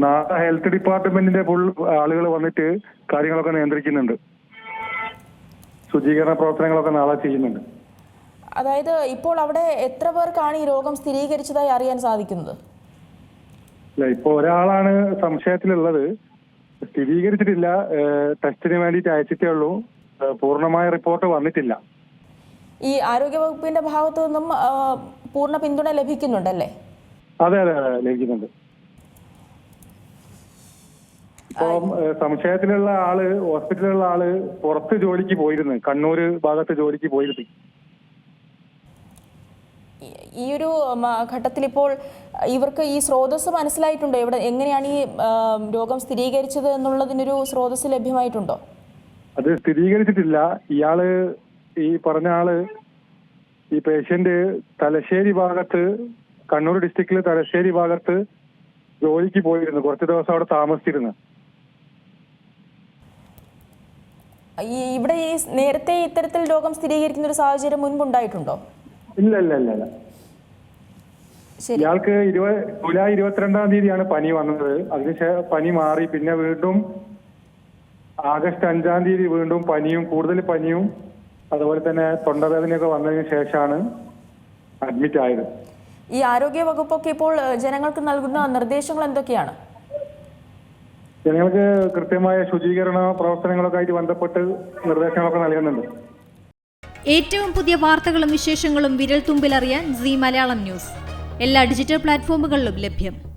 നാളെ ഹെൽത്ത് ഡിപ്പാർട്ട്മെന്റിന്റെ ഫുൾ ആളുകൾ വന്നിട്ട് കാര്യങ്ങളൊക്കെ നിയന്ത്രിക്കുന്നുണ്ട്. ശുചീകരണ പ്രവർത്തനങ്ങളൊക്കെ നാളെ ചെയ്യുന്നുണ്ട്. അതായത് ഇപ്പോൾ അവിടെ എത്ര പേർക്കാണ് ഈ രോഗം സ്ഥിരീകരിച്ചതായി അറിയാൻ സാധിക്കുന്നത്? അല്ല ഇപ്പൊ ഒരാളാണ് സംശയത്തിലുള്ളത്. സ്ഥിരീകരിച്ചിട്ടില്ല. ടെസ്റ്റിന് വേണ്ടിയിട്ട് അയച്ചിട്ടേ ഉള്ളൂ. പൂർണമായ റിപ്പോർട്ട് വന്നിട്ടില്ല. ഈ ആരോഗ്യവകുപ്പിന്റെ ഭാഗത്തു നിന്നും പൂർണ പിന്തുണ ലഭിക്കുന്നുണ്ടല്ലേ? അതെ അതെ അതെ ലഭിക്കുന്നുണ്ട്. ഇപ്പം സംശയത്തിലുള്ള ആൾ ഹോസ്പിറ്റലിലുള്ള ആൾ പുറത്ത് ജോലിക്ക് പോയിരുന്നു. കണ്ണൂര് ഭാഗത്ത് ജോലിക്ക് പോയിരുന്നു. ഈ- ഒരു ഘട്ടത്തിൽ ഇപ്പോൾ ഇവർക്ക് ഈ സ്രോതസ് മനസ്സിലായിട്ടുണ്ടോ? ഇവിടെ എങ്ങനെയാണ് ഈ രോഗം സ്ഥിരീകരിച്ചത് എന്നുള്ളതിനൊരു സ്രോതസ് ലഭ്യമായിട്ടുണ്ടോ? അത് സ്ഥിരീകരിച്ചിട്ടില്ല. ഇയാൾ ഈ പറഞ്ഞ ആൾ ഈ പേഷ്യന്റ് തലശ്ശേരി ഭാഗത്ത് കണ്ണൂർ ഡിസ്ട്രിക്റ്റിലെ തലശ്ശേരി ഭാഗത്ത് ജോലിക്ക് പോയിരുന്നു. കുറച്ച് ദിവസം അവിടെ താമസിച്ചിരുന്നു. ഈ ഇവിടെ ഈ നേരത്തെ ഇത്തരത്തിൽ രോഗം സ്ഥിരീകരിക്കുന്ന ഒരു സാഹചര്യം മുൻപുണ്ടായിട്ടുണ്ടോ? ഇല്ല ഇല്ല ഇല്ല ഇല്ല. ഇയാൾക്ക് ഇരുപത് ജൂലൈ ഇരുപത്തിരണ്ടാം തീയതിയാണ് പനി വന്നത്. അതിനുശേഷം പനി മാറി. പിന്നെ വീണ്ടും ആഗസ്റ്റ് അഞ്ചാം തീയതി വീണ്ടും പനിയും കൂടുതൽ പനിയും അതുപോലെ തന്നെ തൊണ്ടവേദനയൊക്കെ വന്നതിന് ശേഷമാണ് അഡ്മിറ്റ് ആയത് ഈ ആരോഗ്യ വകുപ്പൊക്കെ ഇപ്പോൾ ജനങ്ങൾക്ക് നൽകുന്ന നിർദ്ദേശങ്ങൾ എന്തൊക്കെയാണ്? ജനങ്ങൾക്ക് കൃത്യമായ ശുചീകരണ പ്രവർത്തനങ്ങളൊക്കെ ആയിട്ട് ബന്ധപ്പെട്ട് നിർദ്ദേശങ്ങളൊക്കെ നൽകുന്നുണ്ട്. ഏറ്റവും പുതിയ വാർത്തകളും വിശേഷങ്ങളും വിരൽ തുമ്പിലറിയാൻ സി മലയാളം ന്യൂസ്. എല്ലാ ഡിജിറ്റൽ പ്ലാറ്റ്ഫോമുകളിലും ലഭ്യം.